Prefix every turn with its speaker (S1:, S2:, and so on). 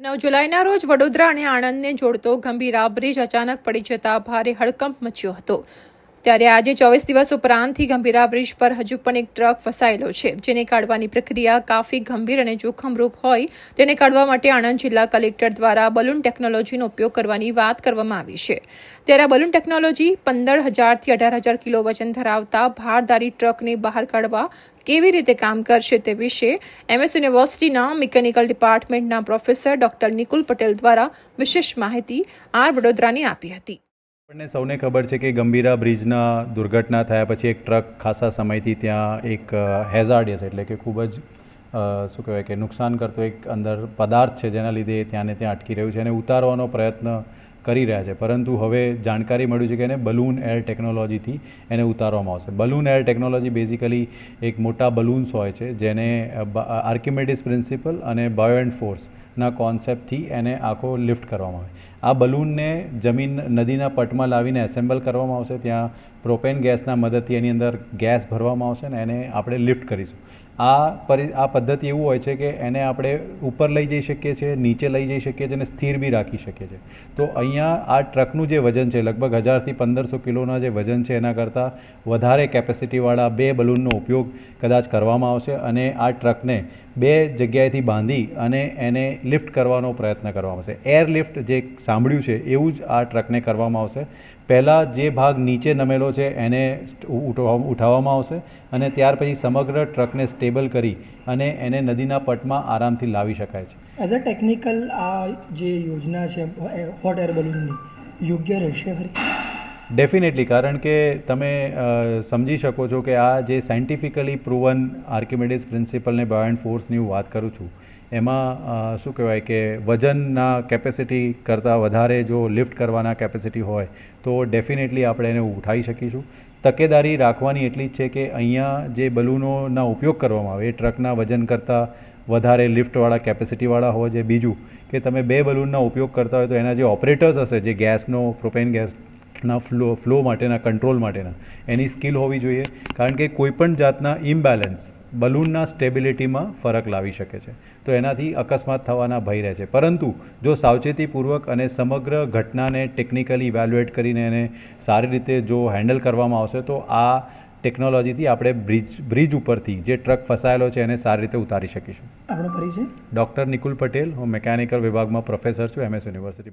S1: નવ જુલાઈના રોજ વડોદરા અને આણંદને જોડતો ગંભીરા બ્રિજ અચાનક પડી જતા ભારે હડકંપ મચ્યો હતો. ત્યારે આજે ચોવીસ દિવસ ઉપરાંતથી ગંભીરા બ્રિજ પર હજુ પણ એક ટ્રક ફસાયેલો છે, જેને કાઢવાની પ્રક્રિયા કાફી ગંભીર અને જોખમરૂપ હોય તેને કાઢવા માટે આણંદ જિલ્લા કલેક્ટર દ્વારા બલૂન ટેકનોલોજીનો ઉપયોગ કરવાની વાત કરવામાં આવી છે. ત્યારે બલૂન ટેકનોલોજી પંદર હજારથી અઢાર હજાર કિલો વજન ધરાવતા ભારદારી ટ્રકને બહાર કાઢવા કેવી રીતે કામ કરશે તે વિશે એમએસ યુનિવર્સિટીના મિકેનિકલ ડિપાર્ટમેન્ટના પ્રોફેસર ડોક્ટર નિકુલ પટેલ દ્વારા વિશેષ માહિતી આર વડોદરાની આપી હતી.
S2: આપણને સૌને ખબર છે કે ગંભીરા બ્રિજના દુર્ઘટના થયા પછી એક ટ્રક ખાસા સમયથી ત્યાં એક હેઝાર્ડિયસ એટલે કે ખૂબ જ શું કહેવાય કે નુકસાન કરતો એક અંદર પદાર્થ છે જેના લીધે ત્યાં ને ત્યાં અટકી રહ્યું છે અને ઉતારવાનો પ્રયત્ન કરી રહ્યા છે. પરંતુ હવે જાણકારી મળ્યું છે કે એને બલૂન એર ટેકનોલોજીથી એને ઉતારવામાં આવશે. બલૂન એર ટેકનોલોજી બેઝિકલી એક મોટા બલૂન્સ હોય છે જેને આર્કિમેડિસ પ્રિન્સિપલ અને બાયો એન્ડ ફોર્સના કોન્સેપ્ટથી એને આખો લિફ્ટ કરવામાં આવે. આ બલૂનને જમીન નદીના પટમાં લાવીને એસેમ્બલ કરવામાં આવશે. ત્યાં પ્રોપેન ગેસના મદદથી એની અંદર ગેસ ભરવામાં આવશે ને એને આપણે લિફ્ટ કરીશું. આ પરિ, આ પદ્ધતિ એવું હોય છે કે એને આપણે ઉપર લઈ જઈ શકીએ છીએ, નીચે લઈ જઈ શકીએ છીએ અને સ્થિર બી રાખી શકીએ છીએ. તો અહીંયા આ ટ્રકનું જે વજન છે, લગભગ હજારથી પંદરસો કિલોના જે વજન છે એના કરતાં વધારે કેપેસિટીવાળા બે બલૂનનો ઉપયોગ કદાચ કરવામાં આવશે અને આ ટ્રકને બે જગ્યાએથી બાંધી અને એને લિફ્ટ કરવાનો પ્રયત્ન કરવામાં આવશે. એર લિફ્ટ જે સાંભળ્યું છે, એવું જ આ ટ્રકને કરવામાં આવશે. પહેલાં જે ભાગ નીચે નમેલો છે, એને ઉઠાવવામાં આવશે અને ત્યાર પછી સમગ્ર ટ્રકને સ્ટેબલ કરી અને એને નદીના પટમાં આરામથી લાવી શકાય છે.
S3: એઝ અ ટેકનિકલ આ જે યોજના છે હોટ એર બલૂનની યોગ્ય રહેશે ખરી?
S2: ડેફિનેટલી કારણ કે તમે સમજી શકો છો કે આ જે સાયન્ટિફિકલી પ્રુવન આર્કિમેડિસ પ્રિન્સિપલને બાયો એન્ડ ફોર્સની હું વાત કરું છું, એમાં શું કહેવાય કે વજનના કેપેસિટી કરતાં વધારે જો લિફ્ટ કરવાના કેપેસિટી હોય, તો ડેફિનેટલી આપણે એને ઉઠાવી શકીશું. તકેદારી રાખવાની એટલી જ છે કે અહીંયા જે બલૂનોના ઉપયોગ કરવામાં આવે, એ ટ્રકના વજન કરતાં વધારે લિફ્ટવાળા કેપેસિટીવાળા હોવા જોઈએ બીજું, કે તમે બે બલૂનના ઉપયોગ કરતા હોય તો એના જે ઓપરેટર્સ હશે, જે ગેસનો પ્રોપેન ગેસના ફ્લો ફ્લો માટેના કંટ્રોલ માટેના. એની સ્કિલ હોવી જોઈએ કારણ કે કોઈપણ જાતના ઇમ્બેલેન્સ બલૂનના સ્ટેબિલિટીમાં ફરક લાવી શકે છે. તો એનાથી અકસ્માત થવાના ભય રહે છે. પરંતુ જો સાવચેતીપૂર્વક અને સમગ્ર ઘટનાને ટેકનિકલી ઇવેલ્યુએટ કરીને એને સારી રીતે જો હેન્ડલ કરવામાં આવશે તો આ ટેકનોલોજીથી આપણે બ્રિજ બ્રિજ ઉપરથી જે ટ્રક ફસાયેલો છે એને સારી રીતે ઉતારી શકીશું.
S3: આપણો પરિચય?
S2: ડૉક્ટર નિકુલ પટેલ હું મિકેનિકલ વિભાગમાં પ્રોફેસર છું એમએસ યુનિવર્સિટી